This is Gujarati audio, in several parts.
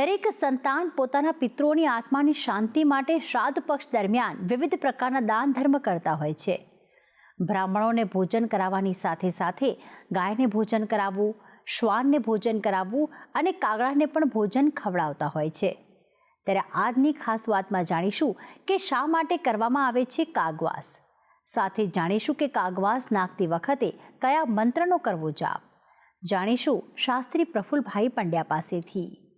દરેક સંતાન પોતાના પિતૃઓની આત્માની શાંતિ માટે શ્રાદ્ધ પક્ષ દરમિયાન વિવિધ પ્રકારના દાન ધર્મ કરતા હોય છે. બ્રાહ્મણોને ભોજન કરાવવાની સાથે સાથે ગાયને ભોજન કરાવવું, શ્વાનને ભોજન કરાવવું અને કાગડાને પણ ભોજન ખવડાવતા હોય છે. ત્યારે આજની ખાસ વાતમાં જાણીશું કે શા માટે કરવામાં આવે છે કાગવાસ. સાથે જાણીશું કે કાગવાસ નાખતી વખતે કયા મંત્રનો કરવો જાપ. જાણીશું શાસ્ત્રી પ્રફુલભાઈ પંડ્યા પાસેથી.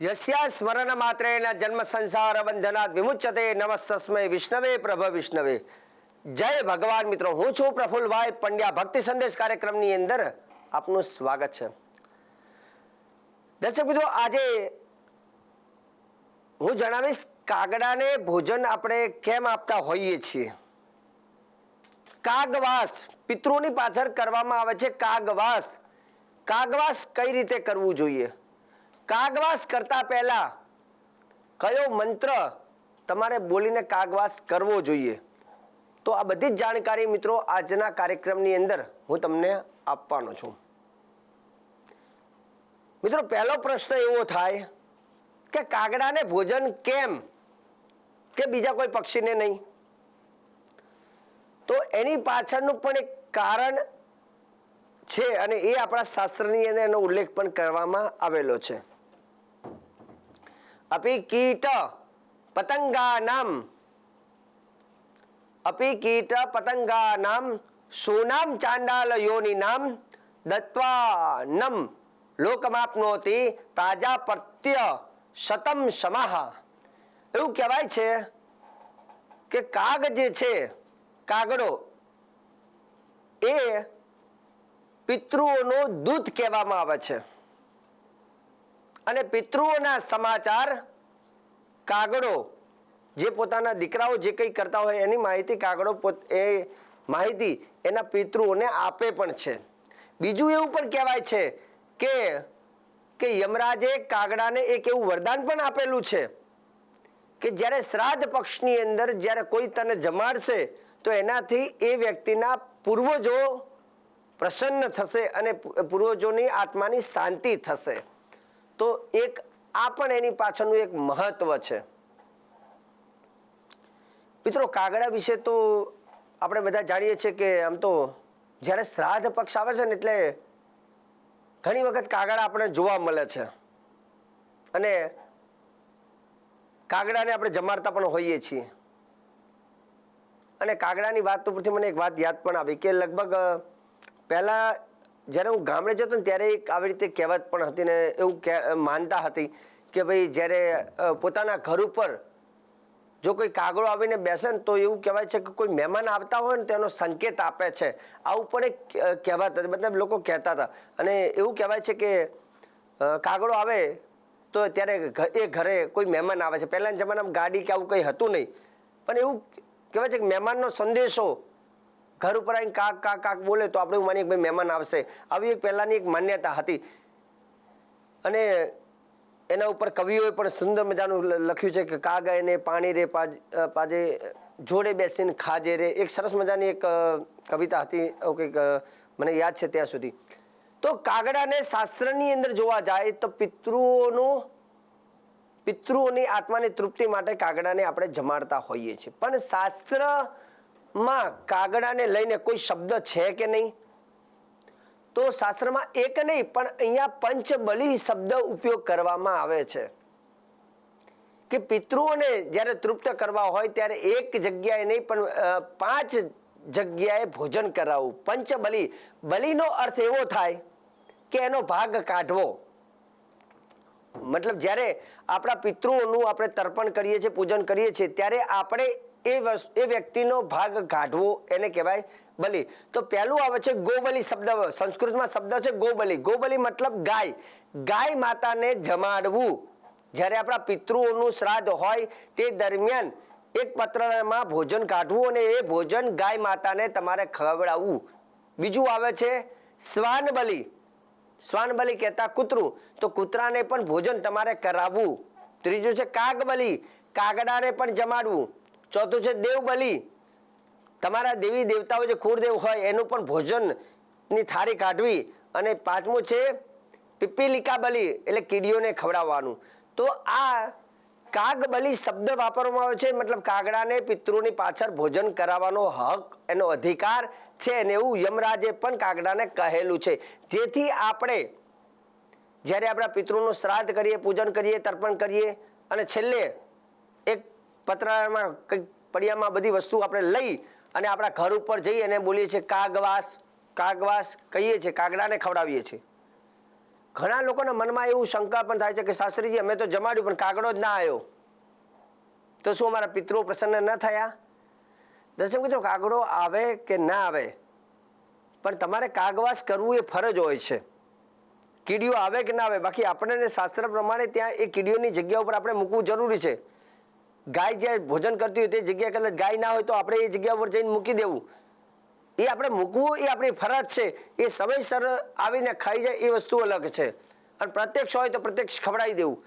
યસ્યા સ્મરણ માત્રેન જન્મ સંસાર બંધનાત વિમુચ્યતે નમસ્તસ્મય વિષ્ણવે પ્રભ વિષ્ણવે જય ભગવાન મિત્રો હું છું પ્રફુલભાઈ પંડ્યા ભક્તિ સંદેશ કાર્યક્રમની અંદર આપનું સ્વાગત છે દર્શક મિત્રો આજે હું જણાવીશ કાગડાને ભોજન આપણે કેમ આપતા હોઈએ છીએ કાગવાસ પિતૃની પાછળ કરવામાં આવે છે કાગવાસ કાગવાસ કઈ રીતે કરવું જોઈએ કાગવાસ કરતા પહેલા કયો મંત્ર તમારે બોલીને કાગવાસ કરવો જોઈએ? તો આ બધી જ જાણકારી મિત્રો આજના કાર્યક્રમની અંદર હું તમને આપવાનો છું. મિત્રો, પહેલો પ્રશ્ન એવો થાય કે કાગડાને ભોજન કેમ કે બીજા કોઈ પક્ષીને નહીં? તો એની પાછળનું પણ એક કારણ છે અને એ આપણા શાસ્ત્રની અંદર એનો ઉલ્લેખ પણ કરવામાં આવેલો છે. અપી કીટ પતંગાનામ અપી કીટ પતંગાનામ સોનામ ચાંડાલ યોનિનામ દત્વાનમ લોકમાપનોતિ પ્રાજાપત્ય શતમ સમાહ એવું કહેવાય છે કે કાગ જે છે, કાગડો, એ પિતૃઓનો દૂત કહેવામાં આવે છે. અને પિતૃઓના સમાચાર કાગડો જે પોતાના દીકરાઓ જે કંઈ કરતા હોય એની માહિતી કાગડો પોત એ માહિતી એના પિતૃઓને આપે પણ છે. બીજું એવું પણ કહેવાય છે કે કે યમરાજે કાગડાને એક એવું વરદાન પણ આપેલું છે કે જ્યારે શ્રાદ્ધ પક્ષની અંદર જ્યારે કોઈ તને જમાડશે, તો એનાથી એ વ્યક્તિના પૂર્વજો પ્રસન્ન થશે અને પૂર્વજોની આત્માની શાંતિ થશે. તો એક આ પણ એની પાછળનું એક મહત્વ છે. મિત્રો, કાગડા વિશે તો આપણે બધા જાણીએ છીએ કે આમ તો જ્યારે શ્રાદ્ધ પક્ષ આવે છે ને એટલે ઘણી વખત કાગડા આપણે જોવા મળે છે. અને કાગડાને આપણે જમાડતા પણ હોઈએ છીએ. અને કાગડાની વાત ઉપરથી મને એક વાત યાદ પણ આવી કે લગભગ પહેલાં જ્યારે હું ગામડે જતો ને ત્યારે એક આવી રીતે કહેવત પણ હતી ને એવું માનતા હતી કે ભાઈ જ્યારે પોતાના ઘર ઉપર જો કોઈ કાગડો આવીને બેસે ને તો એવું કહેવાય છે કે કોઈ મહેમાન આવતા હોય ને તેનો સંકેત આપે છે. આવું પણ એક કહેવત હતી, મતલબ લોકો કહેતા હતા. અને એવું કહેવાય છે કે કાગડો આવે તો ત્યારે એ ઘરે કોઈ મહેમાન આવે છે. પહેલાંના જમાનામાં ગાડી કે આવું કંઈ હતું નહીં. પણ એવું કહેવાય છે કે મહેમાનનો સંદેશો ઘર ઉપર આવીને કાક કાક કાક બોલે તો આપણે એવું માનીએ ભાઈ મહેમાન આવશે. આવી એક પહેલાંની એક માન્યતા હતી. અને એના ઉપર કવિઓએ પણ સુંદર મજાનું લખ્યું છે કે કાગ એને પાણી રે પાજે જોડે બેસીને ખાજે રે. એક સરસ મજાની એક કવિતા હતી. કંઈક મને યાદ છે ત્યાં સુધી. તો કાગડાને શાસ્ત્રની અંદર જોવા જાય તો પિતૃઓનું, પિતૃઓની આત્માની તૃપ્તિ માટે કાગડાને આપણે જમાડતા હોઈએ છીએ. પણ શાસ્ત્રમાં કાગડાને લઈને કોઈ શબ્દ છે કે નહીં? તો શાસ્ત્રમાં એક નહીં, પણ અહીંયા પંચબલી શબ્દ ઉપયોગ કરવામાં આવે છે. કે પિતૃઓને જ્યારે તૃપ્ત કરવા હોય ત્યારે એક જગ્યાએ નહીં, પણ પાંચ જગ્યાએ ભોજન કરાવવું. પંચબલી, બલિનો અર્થ એવો થાય કે એનો ભાગ કાઢવો. મતલબ જ્યારે આપણા પિતૃઓનું આપણે તર્પણ કરીએ છીએ, પૂજન કરીએ છીએ, ત્યારે આપણે એ એ વ્યક્તિનો ભાગ કાઢવો એને કહેવાય બલિ. તો પહેલું આવે છે ગોબલી શબ્દ. સંસ્કૃતમાં શબ્દ છે ગોબલી. ગોબલી મતલબ ગાય. ગાય માતાને જમાડવું. જ્યારે આપણા પિતૃઓનું શ્રાદ્ધ હોય તે દરમિયાન એક પત્રમાં ભોજન કાઢવું અને એ ભોજન ગાય માતાને તમારે ખવડાવવું. બીજું આવે છે શ્વાન બલિ. શ્વાન બલિ કહેતા કૂતરું. તો કૂતરાને પણ ભોજન તમારે કરાવવું. ત્રીજું છે કાગ બલિ કાગડાને પણ જમાડવું. ચોથું છે દેવ બલિ તમારા દેવી દેવતાઓ જે કુળદેવ હોય, એનું પણ ભોજનની થાળી કાઢવી અને પાંચમું છે પીપીલિકા બલિ, એટલે કીડીઓને ખવડાવવાનું. તો આ આ કાગબલી શબ્દ વાપરવામાં આવે છે, મતલબ કાગડાને પિતૃની પાછળ ભોજન કરાવવાનો હક, એનો અધિકાર છે અને એવું યમરાજે પણ કાગડાને કહેલું છે. જેથી આપણે, જ્યારે આપણા પિતૃનું શ્રાદ્ધ કરીએ, પૂજન કરીએ, તર્પણ કરીએ અને છેલ્લે એક પતરામાં પડિયામાં બધી વસ્તુ આપણે લઈ અને આપણા ઘર ઉપર જઈ અને બોલીએ છીએ, કાગવાસ કાગવાસ કહીએ છીએ, કાગડાને ખવડાવીએ છીએ. ઘણા લોકોના મનમાં એવું શંકા પણ થાય છે કે, શાસ્ત્રીજી, અમે તો જમાડ્યું, પણ કાગડો જ ના આવ્યો તો શું અમારા પિતૃઓ પ્રસન્ન ન થયા? દર્શન મિત્રો, કાગડો આવે કે ના આવે? પણ તમારે કાગવાસ કરવું એ ફરજ હોય છે. કીડીઓ આવે કે ના આવે? બાકી આપણને શાસ્ત્ર પ્રમાણે ત્યાં એ કીડીઓની જગ્યા ઉપર આપણે મૂકવું જરૂરી છે. ગાય જ્યાં ભોજન કરતી હોય તે જગ્યાએ કદાચ ગાય ના હોય તો આપણે એ જગ્યા ઉપર જઈને મૂકી દેવું. એ આપણે મૂકવું, એ આપણી ફરજ છે. એ સમયસર આવીને ખાઈ જાય એ વસ્તુ અલગ છે. અને પ્રત્યક્ષ હોય તો પ્રત્યક્ષ ખવડાવી દેવું.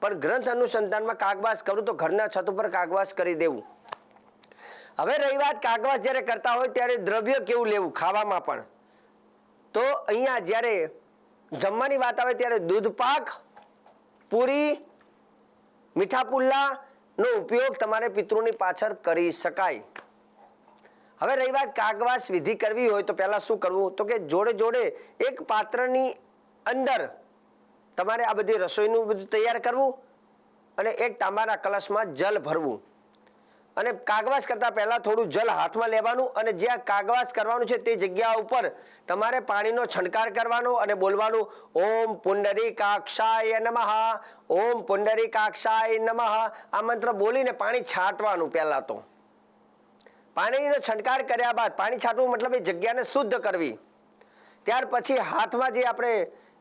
પણ ગ્રંથ અનુસંધાનમાં કાગવાસ કરું તો ઘરના છત ઉપર કાગવાસ કરી દેવું. હવે રહી વાત કાગવાસ જ્યારે કરતા હોય ત્યારે દ્રવ્ય કેવું લેવું ખાવામાં પણ. તો અહીંયા જ્યારે જમવાની વાત આવે ત્યારે દૂધ પાક પૂરી, મીઠા પુલ્લાનો ઉપયોગ તમારે પિતૃની પાછળ કરી શકાય. હવે રહી વાત કાગવાસ વિધિ કરવી હોય તો પહેલાં શું કરવું? તો કે જોડે જોડે એક પાત્રની અંદર તમારે આ બધી રસોઈનું બધું તૈયાર કરવું અને એક તાંબાના કલશમાં જલ ભરવું. અને કાગવાસ કરતા પહેલા થોડું જલ હાથમાં લેવાનું અને જ્યાં કાગવાસ કરવાનું છે તે જગ્યા ઉપર તમારે પાણીનો છંટકાર કરવાનો અને બોલવાનું, ઓમ પુંડરી કાક્ષાય નમઃ, ઓમ પુંડરી કાક્ષાય નમઃ. આ મંત્ર બોલીને પાણી છાંટવાનું પહેલાં તો. પાણીનો છંટકાર કર્યા બાદ, પાણી છાંટવું મતલબ એ જગ્યાને શુદ્ધ કરવી. ત્યાર પછી હાથમાં જે આપણે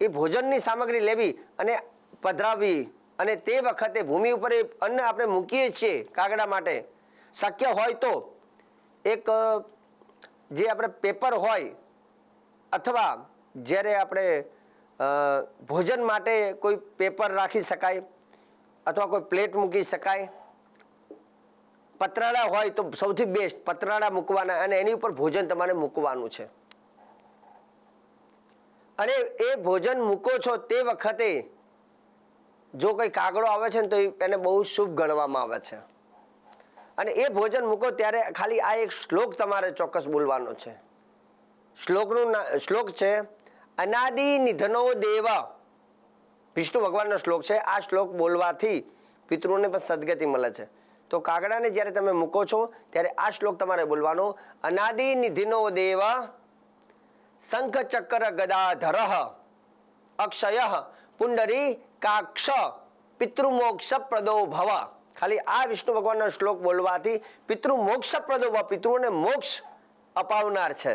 એ ભોજનની સામગ્રી લેવી અને પધરાવવી અને તે વખતે ભૂમિ ઉપર એ અન્ન આપણે મૂકીએ છીએ કાગડા માટે શક્ય હોય તો એક જે આપણે પેપર હોય અથવા જ્યારે આપણે ભોજન માટે કોઈ પેપર રાખી શકાય અથવા કોઈ પ્લેટ મૂકી શકાય પતરાળા હોય તો સૌથી બેસ્ટ પતરાળા મૂકવાના અને એની ઉપર ભોજન તમારે મૂકવાનું છે. અને એ ભોજન મૂકો છો તે વખતે જો કોઈ કાગડો આવે છે ને તો એને બહુ શુભ ગણવામાં આવે છે. અને એ ભોજન મૂકો ત્યારે ખાલી આ એક શ્લોક તમારે ચોક્કસ બોલવાનો છે. શ્લોકનું શ્લોક છે, અનાદિ નિધનો દેવ. વિષ્ણુ ભગવાનનો શ્લોક છે. આ શ્લોક બોલવાથી પિતૃને પણ સદગતિ મળે છે. તો કાગડાને જ્યારે તમે મૂકો છો, ત્યારે આ શ્લોક તમારે બોલવાનો, અનાદિ નિધિનો દેવ, શંખ ચક્ર ગદાધર, અક્ષય, પુંડરી, કાક્ષ, પિતૃમોક્ષ પ્રદો ભવ ખાલી આ વિષ્ણુ ભગવાનનો શ્લોક બોલવાથી પિતૃ પ્રદો પિતૃને મોક્ષ અપાવનાર છે.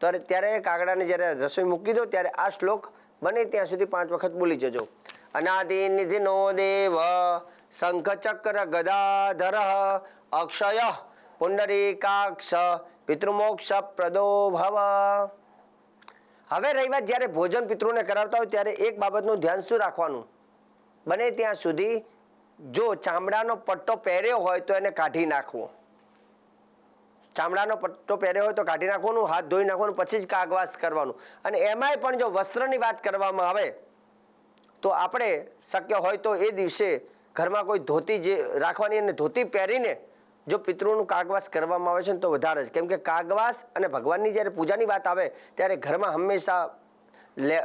તો ત્યારે કાગડાને જ્યારે રસોઈ મૂકી દો, ત્યારે આ શ્લોક બને ત્યાં સુધી પાંચ વખત બોલી જજો. અનાદિ નિધિનો દેવ શંખચક્ર ગદાધર અક્ષય પુંડરીકાક્ષ પિતૃમોક્ષ પ્રદો ભવ. હવે રહી વાત જ્યારે ભોજન પિતૃને કરાવતા હોય ત્યારે એક બાબતનું ધ્યાન શું રાખવાનું? બને ત્યાં સુધી જો ચામડાનો પટ્ટો પહેર્યો હોય તો એને કાઢી નાખવો. ચામડાનો પટ્ટો પહેર્યો હોય તો કાઢી નાખવાનું, હાથ ધોઈ નાખવાનું, પછી જ કાગવાસ કરવાનું. અને એમાંય પણ જો વસ્ત્રની વાત કરવામાં આવે, તો આપણે શક્ય હોય તો એ દિવસે ઘરમાં કોઈ ધોતી જે રાખવાની અને ધોતી પહેરીને જો પિતૃનું કાગવાસ કરવામાં આવે છે ને તો વધારે જ. કેમ કે કાગવાસ અને ભગવાનની જ્યારે પૂજાની વાત આવે, ત્યારે ઘરમાં હંમેશા લે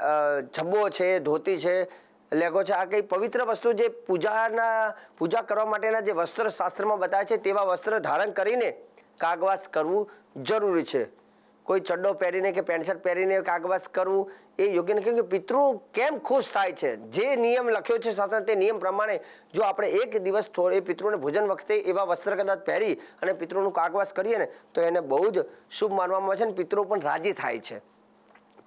છબ્બો છે, ધોતી છે લેગો છે આ કંઈ પવિત્ર વસ્તુ જે પૂજાના, પૂજા કરવા માટેના જે વસ્ત્ર શાસ્ત્રમાં બતાવે છે તેવા વસ્ત્ર ધારણ કરીને કાગવાસ કરવું જરૂરી છે. કોઈ ચડ્ડો પહેરીને કે પેન્ટ શર્ટ પહેરીને કાગવાસ કરવું એ યોગ્ય નથી. કે પિતૃ કેમ ખુશ થાય છે? જે નિયમ લખ્યો છે શાસ્ત્ર તે નિયમ પ્રમાણે જો આપણે એક દિવસ થોડે પિતૃને ભોજન વખતે એવા વસ્ત્ર કદાચ પહેરી અને પિતૃનું કાગવાસ કરીએ ને, તો એને બહુ જ શુભ માનવામાં આવે છે અને પિતૃ પણ રાજી થાય છે.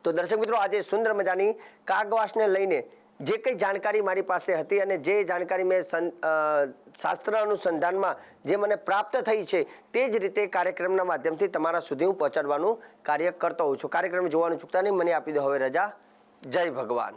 તો દર્શક મિત્રો, આજે સુંદર મજાની કાગવાસને લઈને જે કંઈ જાણકારી મારી પાસે હતી અને જે જાણકારી મેં શાસ્ત્ર અનુસંધાનમાં જે મને પ્રાપ્ત થઈ છે, તે જ રીતે કાર્યક્રમના માધ્યમથી તમારા સુધી હું પહોંચાડવાનું કાર્ય કરતો હોઉં છું. કાર્યક્રમ જોવાનું ચૂકતા નહીં. મને આપી દો હવે રજા. જય ભગવાન.